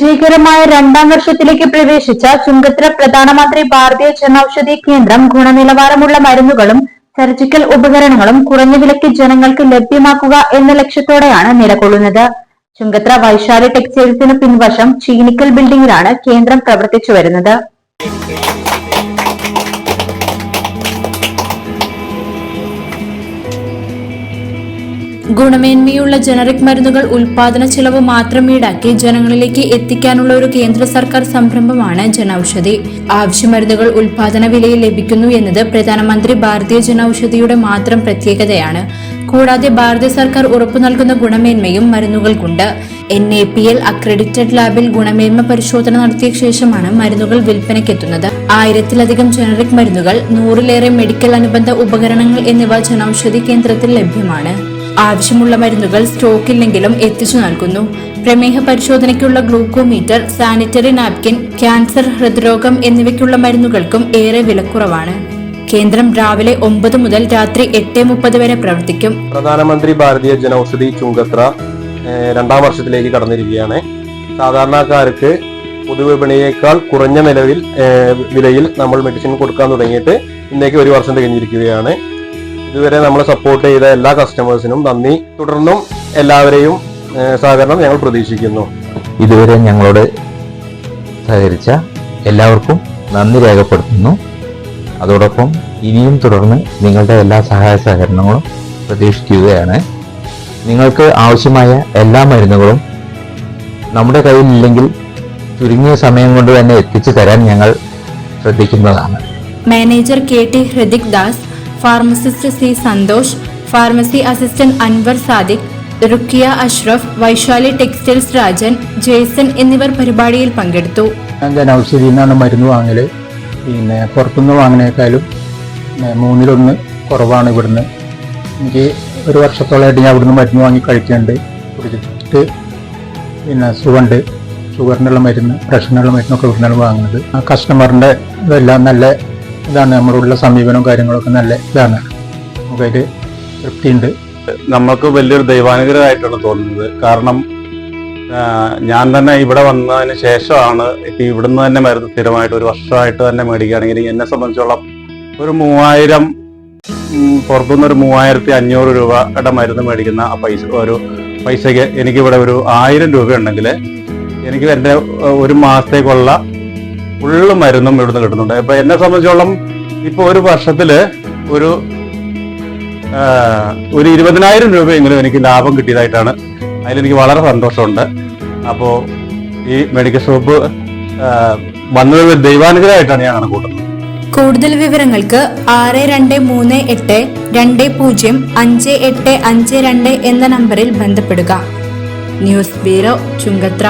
വിജയകരമായ രണ്ടാം വർഷത്തിലേക്ക് പ്രവേശിച്ച ചുങ്കത്ര പ്രധാനമന്ത്രി ഭാരതീയ ജനൌഷധി കേന്ദ്രം ഗുണനിലവാരമുള്ള മരുന്നുകളും സർജിക്കൽ ഉപകരണങ്ങളും കുറഞ്ഞ വിലയ്ക്ക് ജനങ്ങൾക്ക് ലഭ്യമാക്കുക എന്ന ലക്ഷ്യത്തോടെയാണ് നിലകൊള്ളുന്നത്. ചുങ്കത്ര വൈശാലി ടെക്സ്റ്റൈൽസിന് പിൻവശം ചീനിക്കൽ ബിൽഡിംഗിലാണ് കേന്ദ്രം പ്രവർത്തിച്ചു വരുന്നത് ഗുണമേന്മയുള്ള ജനറിക് മരുന്നുകൾ ഉൽപാദന ചെലവ് മാത്രം ഈടാക്കി ജനങ്ങളിലേക്ക് എത്തിക്കാനുള്ള ഒരു കേന്ദ്ര സർക്കാർ സംരംഭമാണ് ജനൌഷധി. ആവശ്യ മരുന്നുകൾ ഉൽപാദന വിലയിൽ ലഭിക്കുന്നു എന്നത് പ്രധാനമന്ത്രി ഭാരതീയ ജനൌഷധിയുടെ മാത്രം പ്രത്യേകതയാണ്. കൂടാതെ ഭാരത സർക്കാർ ഉറപ്പു നൽകുന്ന ഗുണമേന്മയും മരുന്നുകൾക്കുണ്ട്. N A P L accredited ലാബിൽ ഗുണമേന്മ പരിശോധന നടത്തിയ ശേഷമാണ് മരുന്നുകൾ വിൽപ്പനയ്ക്കെത്തുന്നത്. ആയിരത്തിലധികം ജനറിക് മരുന്നുകൾ നൂറിലേറെ മെഡിക്കൽ അനുബന്ധ ഉപകരണങ്ങൾ എന്നിവ ജനൌഷധി കേന്ദ്രത്തിൽ ലഭ്യമാണ്. ആവശ്യമുള്ള മരുന്നുകൾ സ്റ്റോക്കില്ലെങ്കിലും എത്തിച്ചു നൽകുന്നു. പ്രമേഹ പരിശോധനയ്ക്കുള്ള ഗ്ലൂക്കോമീറ്റർ സാനിറ്ററി നാപ്കിൻ ക്യാൻസർ ഹൃദ്രോഗം എന്നിവയ്ക്കുള്ള മരുന്നുകൾക്കും ഏറെ വിലക്കുറവാണ്. കേന്ദ്രം രാവിലെ ഒമ്പത് മുതൽ രാത്രി എട്ട് മുപ്പത് വരെ പ്രവർത്തിക്കും. പ്രധാനമന്ത്രി ഭാരതീയ ജനൌഷധി ചുങ്കത്ര രണ്ടാം വർഷത്തിലേക്ക് കടന്നിരിക്കുകയാണ്. സാധാരണക്കാർക്ക് പൊതുവിപണിയേക്കാൾ കുറഞ്ഞ നിലവിൽ വിലയിൽ നമ്മൾ മെഡിസിൻ കൊടുക്കാൻ തുടങ്ങിയിട്ട് ഇന്നേക്ക് ഒരു വർഷം തികഞ്ഞിരിക്കുകയാണ്. ഇതുവരെ നമ്മളെ സപ്പോർട്ട് ചെയ്ത എല്ലാ കസ്റ്റമേഴ്സിനും നന്ദി. തുടർന്നും എല്ലാവരെയും സഹകരണം ഞങ്ങൾ പ്രതീക്ഷിക്കുന്നു. ഇതുവരെ ഞങ്ങളോട് സഹകരിച്ച എല്ലാവർക്കും നന്ദി രേഖപ്പെടുത്തുന്നു. അതോടൊപ്പം ഇനിയും തുടർന്ന് നിങ്ങളുടെ എല്ലാ സഹായ സഹകരണങ്ങളും പ്രതീക്ഷിക്കുകയാണ്. നിങ്ങൾക്ക് ആവശ്യമായ എല്ലാ മരുന്നുകളും നമ്മുടെ കയ്യിലില്ലെങ്കിൽ ചുരുങ്ങിയ സമയം കൊണ്ട് തന്നെ എത്തിച്ചു തരാൻ ഞങ്ങൾ ശ്രദ്ധിക്കുന്നതാണ്. Manager K T Hridik Das pharmacist C Santhosh pharmacy assistant Anwar Sadiq Rukkiya Ashraf Vaishali textiles Rajan Jason എന്നിവർ പരിപാടിയിൽ പങ്കെടുത്തു. ജനൌഷധി നിന്നാണ് മരുന്ന് വാങ്ങൽ പിന്നെ പുറത്തുനിന്ന് വാങ്ങുന്നേക്കാളും പിന്നെ മൂന്നിലൊന്ന് കുറവാണ് ഇവിടുന്ന്. എനിക്ക് ഒരു വർഷത്തോളമായിട്ട് ഞാൻ ഇവിടുന്ന് മരുന്ന് വാങ്ങി കഴിക്കുന്നുണ്ട് കുടിച്ചിട്ട് പിന്നെ സുഖമുണ്ട്. ഷുഗറിനുള്ള മരുന്ന് പ്രഷറിനുള്ള മരുന്നൊക്കെ ഇവിടുന്നാണ് വാങ്ങുന്നത്. ആ കസ്റ്റമറിന്റെ ഇതെല്ലാം നല്ല ഇതാണ് നമ്മളുള്ള സമീപനവും കാര്യങ്ങളൊക്കെ നല്ല ഇതാണ്. നമുക്കതിൽ തൃപ്തിയുണ്ട് നമ്മൾക്ക് വലിയൊരു ദൈവാനുഗ്രഹമായിട്ടാണ് തോന്നുന്നത്. കാരണം ഞാൻ തന്നെ ഇവിടെ വന്നതിന് ശേഷമാണ് ഇപ്പം ഇവിടുന്ന് തന്നെ മരുന്ന് സ്ഥിരമായിട്ട് ഒരു വർഷമായിട്ട് തന്നെ മേടിക്കുകയാണെങ്കിൽ എന്നെ സംബന്ധിച്ചോളം ഒരു മൂവായിരം പുറത്തുനിന്ന് ഒരു മൂവായിരത്തി അഞ്ഞൂറ് രൂപയുടെ മരുന്ന് മേടിക്കുന്ന ആ പൈസ ഒരു പൈസയ്ക്ക് എനിക്കിവിടെ ഒരു ആയിരം രൂപ ഉണ്ടെങ്കിൽ എനിക്ക് എന്റെ ഒരു മാസത്തേക്കുള്ള ഫുള്ള് മരുന്നും ഇവിടുന്ന് കിട്ടുന്നുണ്ട്. ഇപ്പൊ എന്നെ സംബന്ധിച്ചോളം ഇപ്പൊ ഒരു വർഷത്തിൽ ഒരു ഒരു ഇരുപതിനായിരം രൂപയെങ്കിലും എനിക്ക് ലാഭം കിട്ടിയതായിട്ടാണ്. അതിലെനിക്ക് വളരെ സന്തോഷമുണ്ട്. അപ്പോൾ ഈ മെഡിക്കൽ ഷോപ്പ് വന്നൊരു ദൈവാനുഗ്രഹമായിട്ടാണ് ഞാൻ കണക്കൂട്ടുന്നത്. കൂടുതൽ വിവരങ്ങൾക്ക് ആറ് രണ്ട് മൂന്ന് എട്ട് രണ്ട് പൂജ്യം അഞ്ച് എട്ട് അഞ്ച് രണ്ട് എന്ന നമ്പറിൽ ബന്ധപ്പെടുക. News bureau Chungathara.